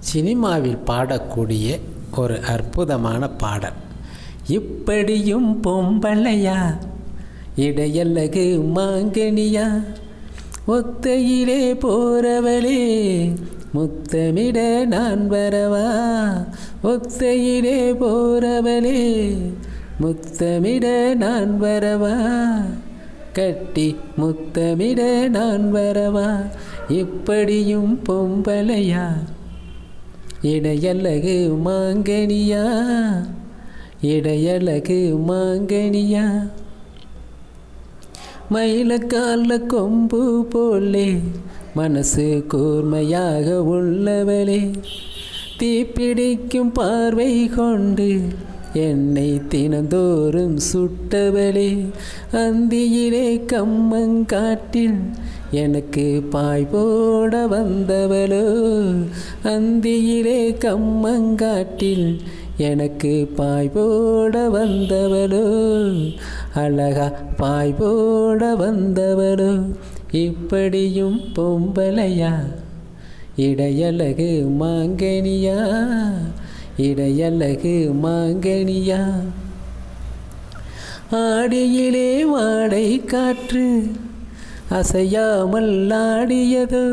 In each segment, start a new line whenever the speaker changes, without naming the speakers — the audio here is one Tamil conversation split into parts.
சினிமாவில் பாடக்கூடிய ஒரு அற்புதமான பாடல். இப்படியும் பொம்பளையா? இடையல்லகு மாங்கனியா? ஒத்தையிலே போறவளே முத்தமிட நான் வரவா? ஒத்தையிலே போறவளே முத்தமிட நான் வரவா? கட்டி முத்தமிட நான் வரவா? இப்படியும் பொம்பளையா? இடையலகு மாங்கனியா? இடையலகு மாங்கனியா? மயிலக்கால கொம்பு போலே மனசு கூர்மையாக உள்ளவளே. தீப்பிடிக்கும் பார்வை கொண்டு என்னை தினந்தோறும் சுட்டவளே அந்தியிலே கம்மங்காட்டில் எனக்கு பாய் போட வந்தவளோ அந்தியிலே கம்மங்காட்டில் எனக்கு பாய் போட வந்தவளோ அழகா பாய் போட வந்தவளோ இப்படியும் பொம்பளையா இடையழகு மாங்கனியா இடையழகு மாங்கனியா. ஆடியிலே வாடை காற்று அசையாமல் ஆடியதோ.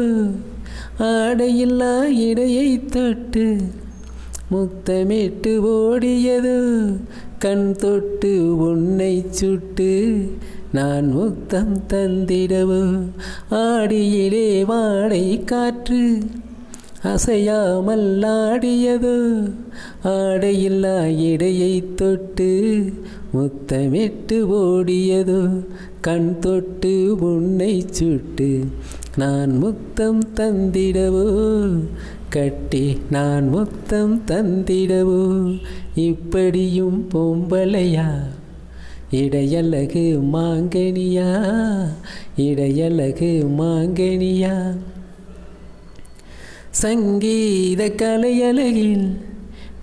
ஆடையில்லா இடையை தொட்டு முத்தமிட்டு ஓடியதோ. கண் தொட்டு உன்னை சுட்டு நான் முத்தம் தந்திடவோ. ஆடியிலே வாடை காற்று அசையாமல் ஆடியதோ ஆடையில்லா இடையை தொட்டு முத்தமிட்டு ஓடியதோ. கண் தொட்டு உன்னை சுட்டு நான் முத்தம் தந்திடவோ? கட்டி நான் முத்தம் தந்திடவோ? இப்படியும் பொம்பளையா? இடையலகு மாங்கனியா? இடையலகு மாங்கனியா? சங்கீத கலையலகில்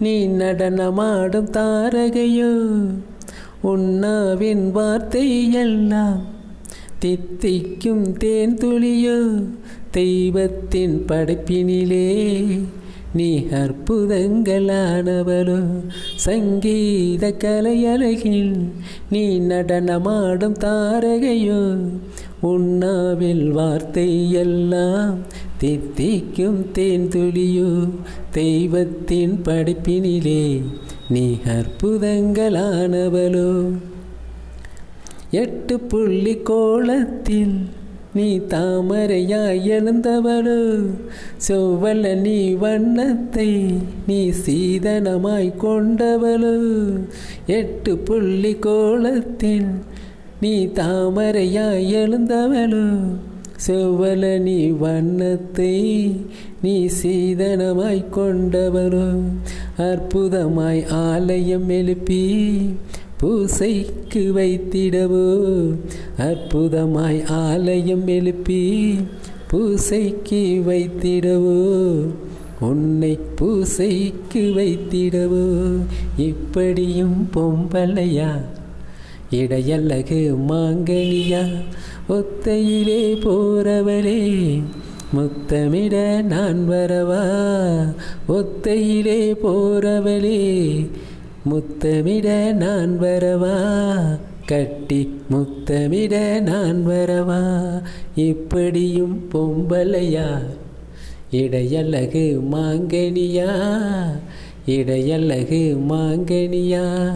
நீ நடனமாடும் தாரகையோ உன்னாவின் வார்த்தை எல்லாம் தித்திக்கும் தேன் துளியோ தெய்வத்தின் படைப்பினிலே நீ அற்புதங்களானவளோ. சங்கீத கலையலகில் நீ நடனமாடும் தாரகையோ உண்ணாவில் வார்த்தை எல்லாம் தித்திக்கும் தேன் துளியோ தெய்வத்தின் படைப்பினிலே நீ அற்புதங்களானவளோ. எட்டு புள்ளி கோலத்தில் நீ தாமரையாய் எழுந்தவளோ. செவ்வல நீ வண்ணத்தை நீ சீதனமாய் கொண்டவளோ. எட்டு புள்ளி கோலத்தில் நீ தாமரையாய் எழுந்தவளோ செவ்வல நீ வண்ணத்தை நீ சீதனமாய் கொண்டவரோ அற்புதமாய் ஆலயம் எழுப்பி பூசைக்கு வைத்திடவோ அற்புதமாய் ஆலயம் எழுப்பி பூசைக்கு வைத்திடவோ உன்னை பூசைக்கு வைத்திடவோ இப்படியும் பொம்பளையா இடையல்லகு மாங்கனியா ஒத்தையிலே போறவளே முத்தமிட நான் வரவா? ஒத்தையிலே போறவளே முத்தமிட நான் வரவா? கட்டி முத்தமிட நான் வரவா? இப்படியும் பொம்பலையா? இடையலகு மாங்கனியா இடையலகு மாங்கனியா